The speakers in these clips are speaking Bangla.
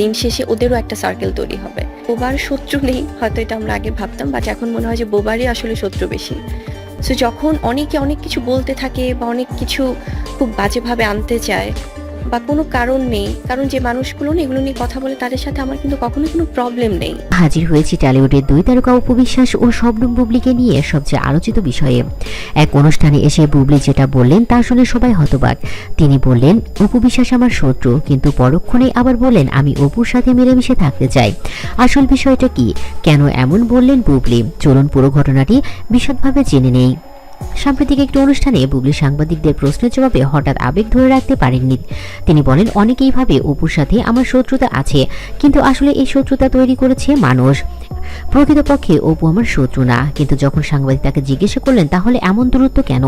দিন শেষে ওদেরও একটা সার্কেল তৈরি হবে। বোবার শত্রু নেই, হয়তো এটা আমরা আগে ভাবতাম বাট এখন মনে হয় যে বোবারই আসলে শত্রু বেশি। সো যখন অনেকে অনেক কিছু বলতে থাকে বা অনেক কিছু খুব বাজেভাবে আনতে চায় বা কোনো কারণ নেই, কারণ যে মানুষগুলো এগুলো নিয়ে কথা বলে তাদের সাথে আমার কিন্তু কখনো কোনো প্রবলেম নেই। হাজির হয়েছি টলিউডের দুই তারকা উপবিশ্বাস ও শবনম বুবলিকে নিয়ে সবচেয়ে আলোচিত বিষয়ে। এক অনুষ্ঠানে এসে বুবলি যেটা বললেন, তা শুনে সবাই হতবাক। তিনি বললেন, উপবিশ্বাস আমার শত্রু, কিন্তু পরক্ষণে আবার বললেন, আমি অপুর সাথে মিলেমিশে থাকতে চাই। আসল বিষয়টা কি? কেন এমন বললেন বুবলি? চলুন পুরো ঘটনাটি বিশদভাবে জেনে নেই। সাম্প্রতিক একটি অনুষ্ঠানে বুবলি সাংবাদিকদের প্রশ্নের জবাবে হঠাৎ আবেগ ধরে রাখতে পারেননি। তিনি বলেন, অনেকেই ভাবে অপুর সাথে আমার শত্রুতা আছে, কিন্তু আসলে এই শত্রুতা তৈরি করেছে মানুষ। প্রকৃতপক্ষে অপু আমার শত্রু না, কিন্তু যখন সাংবাদিক তাকে জিজ্ঞাসা করলেন, তাহলে এমন দূরত্ব কেন?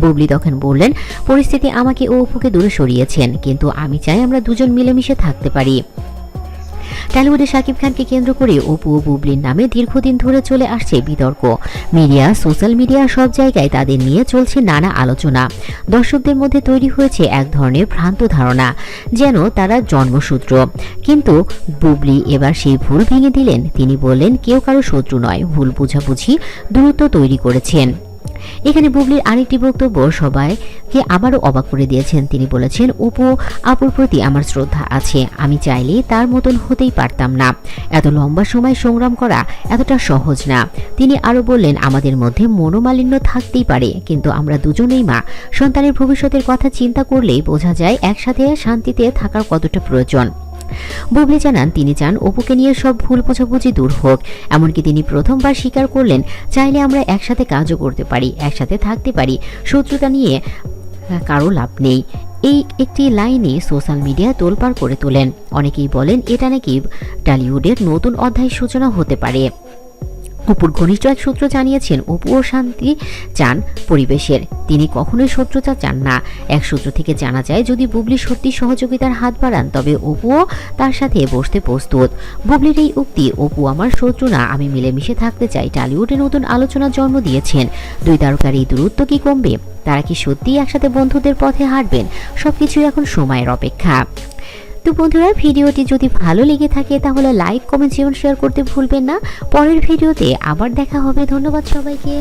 বুবলি তখন বললেন, পরিস্থিতি আমাকে ও অপুকে দূরে সরিয়েছেন, কিন্তু আমি চাই আমরা দুজন মিলেমিশে থাকতে পারি। টলিউডে শাকিব খানকে কেন্দ্র করে অপু ও বুবলির নামে দীর্ঘদিন ধরে চলে আসছে বিতর্ক। মিডিয়া, সোশ্যাল মিডিয়া সব জায়গায় তাদের নিয়ে চলছে নানা আলোচনা। দর্শকদের মধ্যে তৈরি হয়েছে এক ধরনের ভ্রান্ত ধারণা, যেন তারা জন্মসূত্র। কিন্তু বুবলি এবার সেই ভুল ভেঙে দিলেন। তিনি বললেন, কেউ কারও শত্রু নয়, ভুল বুঝাবুঝি দূরত্ব তৈরি করেছেন। এখানে বুবলির আরেকটি বক্তব্য সবাইকে আবারও অবাক করে দিয়েছেন। তিনি বলেছেন, অপু, আপুর প্রতি আমার শ্রদ্ধা আছে। আমি চাইলে তার মতন হতেই পারতাম না। এত লম্বা সময় সংগ্রাম করা এতটা সহজ না। তিনি আরও বললেন, আমাদের মধ্যে মনোমালিন্য থাকতেই পারে, কিন্তু আমরা দুজনেই মা। সন্তানের ভবিষ্যতের কথা চিন্তা করলেই বোঝা যায়, একসাথে শান্তিতে থাকার কতটা প্রয়োজন। বুবলি জানান, তিনি চান অপুকে নিয়ে সব ভুল বোঝাবুঝি দূর হোক। এমনকি তিনি প্রথমবার স্বীকার করলেন, চাইলে আমরা একসাথে কাজও করতে পারি, একসাথে থাকতে পারি। শত্রুতা নিয়ে কারও লাভ নেই। এই একটি লাইনে সোশ্যাল মিডিয়া তোলপাড় করে তোলেন। অনেকেই বলেন, এটা নাকি টলিউডের নতুন অধ্যায় সূচনা হতে পারে। অপুর ঘনিষ্ঠ এক সূত্র জানিয়েছেন, অপু ও শান্তি চান পরিবেশের। তিনি কখনোই শত্রুতা চান না। এক সূত্র থেকে জানা যায়, যদি বুবলি সত্যি সহযোগিতার হাত বাড়ান, তবে অপুও তার সাথে বসতে প্রস্তুত। বুবলির এই উক্তি, অপু আমার শত্রু না, আমি মিলেমিশে থাকতে চাই। টলিউডে নতুন আলোচনার জন্ম দিয়েছেন। দুই তারকার এই দূরত্ব কি কমবে? তারা কি সত্যিই একসাথে বন্ধুদের পথে হাঁটবেন? সবকিছুই এখন সময়ের অপেক্ষা। তো বন্ধুরা, ভিডিওটি যদি ভালো লেগে থাকে, তাহলে লাইক কমেন্ট এবং শেয়ার করতে ভুলবেন না। পরের ভিডিওতে আবার দেখা হবে। ধন্যবাদ সবাইকে।